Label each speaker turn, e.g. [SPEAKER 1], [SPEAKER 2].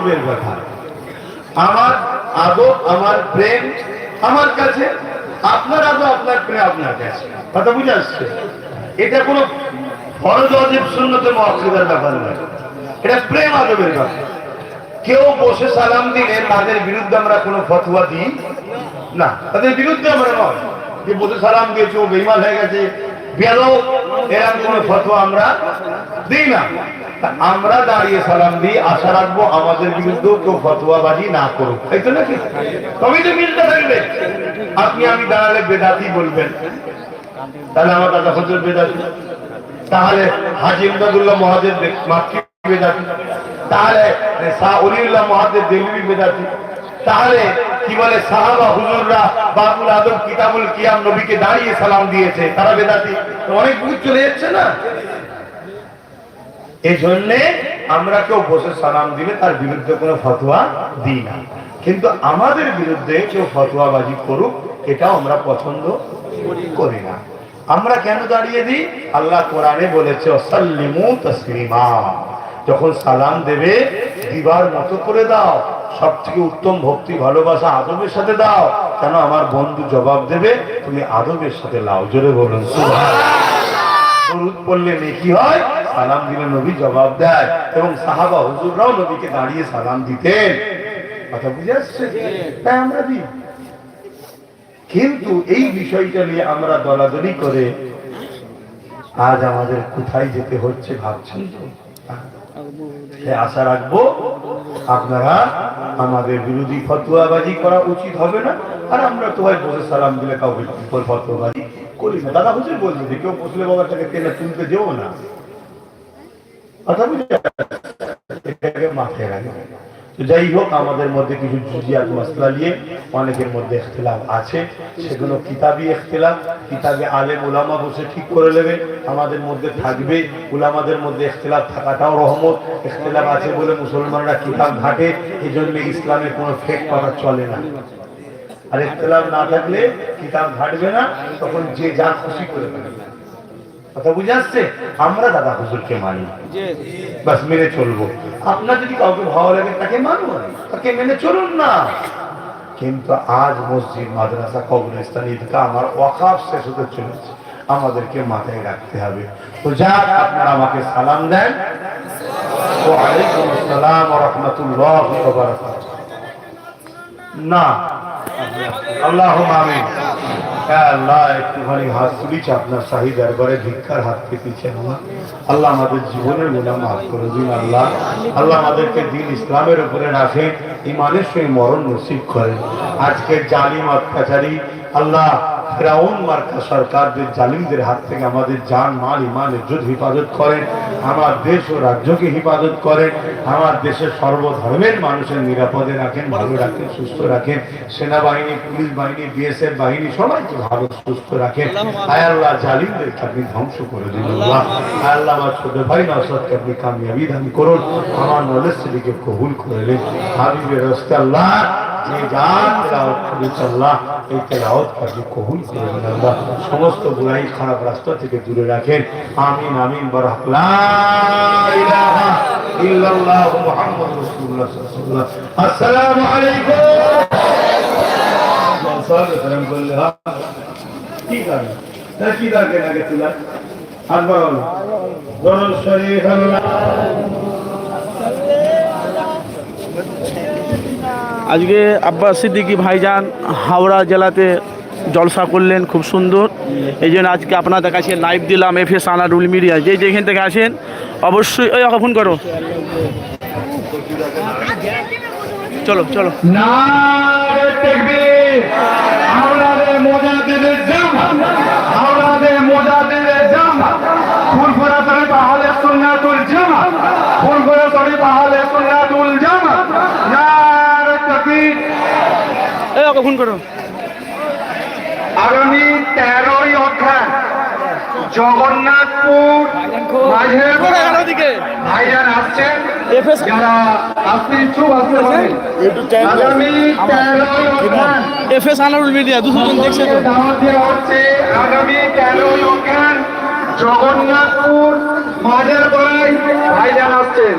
[SPEAKER 1] আদবের কথা। আমার আদব আমার প্রেম আমার কাছে, আপনার আদব আপনার প্রেম আপনার কাছে। কথা বুঝে আসছে? এটা কোনো ফরজ, অজীব শূন্যতে মহাসিদার ব্যাপার নয়। এটা প্রেম আদবের ব্যাপার। কেউ বসে সালাম দিলে তাদের বিরুদ্ধে আমরা কোনো ফতোয়া দিই না। তাদের বিরুদ্ধে আমরা নয়। যে বসে সালাম দিয়েছে, ও বেইমান হয়ে গেছে আমরা দাঁড়িয়ে সালাম দিই, আশা রাখব আমাদের বিরুদ্ধেও কেউ ফতোয়াবাজি না করুক। তাই তো নাকি? তো মিলতে থাকবে। আপনি আমি দাঁড়ালে বেদাতি বলবেন। তাহলে আমার দাদা হজর বেদাতি। তাহলে হাজি মাতৃ বেদাতি। তাহলে শাহ অলিউল্লাহ দেবী বেদাতি। তাহলে কি বলে সাহাবা হুজুররা বাবুল আদম কিতাবুল কিয়াম নবীকে দাঁড়িয়ে সালাম দিয়েছে, তারা বেদাতি। অনেক বুঝ চলে যাচ্ছে না? এই জন্যে আমরা কেউ বসে সালাম দিলে তার বিরুদ্ধে কোনো ফতোয়া দিই না। কিন্তু আমাদের বিরুদ্ধে কেউ ফতোয়াবাজি করুক, এটাও আমরা পছন্দ করি না। আমরা কেন দাঁড়িয়ে দিই? আল্লাহ কোরআনে বলেছে, অসাল্লিমু তসলিমা। যখন সালাম দেবে, দিবার মতো করে দাও। সব থেকে উত্তম ভক্তি ভালোবাসা আদবের সাথে দাও। কেন আমার বন্ধু জবাব দেবে? তুমি আদবের সাথে লাও, জোরে বলুন হয়? দিলে জবাব দেয়। এবং সাহাবা নবীকে দাঁড়িয়ে দিতেন। কথা কিন্তু এই বিষয়টা নিয়ে আমরা দলাদলি করে আজ আমাদের কোথায় যেতে হচ্ছে ভাবছেন তো? তাই আশা রাখব, আপনারা আমাদের বিরোধী ফতুয়াবাজি করা উচিত হবে না। আর আমরা তো হয় বসে সালাম দিলে কাউকে বিপদ করি না। দাদা হুজুর বলছে যে কেউ বসলে বাবাটাকে টেনে তুলতে যেও না। কথা বুঝে এটাকে রাখবে যাই হোক, আমাদের মধ্যে কিছু জুজিয়াত মশলা নিয়ে অনেকের মধ্যে ইখতিলাফ আছে। সেগুলো কিতাবি ইখতিলাফ, কিতাবে আলেম উলামা বসে ঠিক করে নেবে। আমাদের মধ্যে থাকবে, উলামাদের মধ্যে ইখতিলাফ থাকাটাও রহমত। ইখতিলাফ আছে বলে মুসলমানরা কিতাব ঘাটে এই জন্য ইসলামে কোনো ফেক করা চলে না। আর ইখতিলাফ না থাকলে কিতাব ঘাটবে না, তখন যে যা খুশি করে কথা বুঝে আসছে আমরা দাদা হুজুরকে মানি। বাস মেনে চলবো। আপনার যদি কাউকে ভালো লাগে তাকে মানুন তাকে মেনে চলুন না। কিন্তু আজ মসজিদ মাদ্রাসা কবরস্থান ঈদগাহ আমার ওয়াকাফ শেষ হতে চলেছে। আমাদেরকে মাথায় রাখতে হবে। তো যাক আপনারা আমাকে সালাম দেন। ওয়ালাইকুম আসসালাম ওয়া রাহমাতুল্লাহি ওয়া বারাকাতুহু। না। আল্লাহ আমিন। হ্যাঁ আল্লাহ, একটুখানি হাত তুলিছে আপনার শাহী দরবারে, ভিক্ষার হাত পেতেছে আল্লাহ আল্লাহ আমাদের জীবনের গুণা মাফ করে দিন, আল্লাহ। আল্লাহ আমাদেরকে দিন ইসলামের উপরে রাখে ইমানের সেই মরণ নসিব করে আজকে জালিম, অত্যাচারী, আল্লাহ ফেরাউন মার্কা সরকারদের জালিমদের হাত থেকে আমাদের জান, মাল, ইমান, ইজ্জত হেফাজত করেন, আমার দেশ ও রাজ্যকে হেফাজত করেন, আমার দেশের সর্বধর্মের মানুষের নিরাপদে রাখেন, ভালো রাখেন, সুস্থ রাখেন, সেনাবাহিনী, পুলিশ বাহিনী, বিএসএফ বাহিনী সবাইকে ভালো, সুস্থ রাখেন। আয় আল্লাহ, জালিমদেরকে আপনি ধ্বংস করে দিন আল্লাহ। আয় আল্লাহ, আমার ছোট ভাই নসরকে আপনি কামিয়াবি দান করুন, আমার নলেজ কবুল করে নিন। হাবিবের রস্তে আল্লাহ এই কবুল সমস্ত বুড়াই খারাপ রাস্তা থেকে দূরে রাখেন। আমিন আমিন, বারাক। ইল্লাল্লাহ হ্যাঁ তার কি দরকার আগে তুলা শরীফ আল্লাহ
[SPEAKER 2] আজকে আব্বাস সিদ্দিকী ভাইজান হাওড়া জেলাতে জলসা করলেন, খুব সুন্দর। এই জন্য আজকে আপনাদের কাছে লাইভ দিলাম এফ এস আনারুল মিডিয়া। যে যেখান থেকে আসেন, অবশ্যই ওই ফোন করো। চলো চলো।
[SPEAKER 1] নারে
[SPEAKER 2] ফোন করো।
[SPEAKER 1] আগামী তেরোই অধ্যায় জগন্নাথপুর ভাইজান আসছেন
[SPEAKER 2] এফএস
[SPEAKER 1] যারা আসতে ইচ্ছুক আসতে পারেন আগামী তেরোই অধ্যায়
[SPEAKER 2] এফ এস আনারুল মিডিয়া দুশো জন দেখছে
[SPEAKER 1] দাওয়াত দেওয়া হচ্ছে। আগামী তেরোই অজ্ঞান জগন্নাথপুর মাঝের গড়াই ভাইজান আসছেন।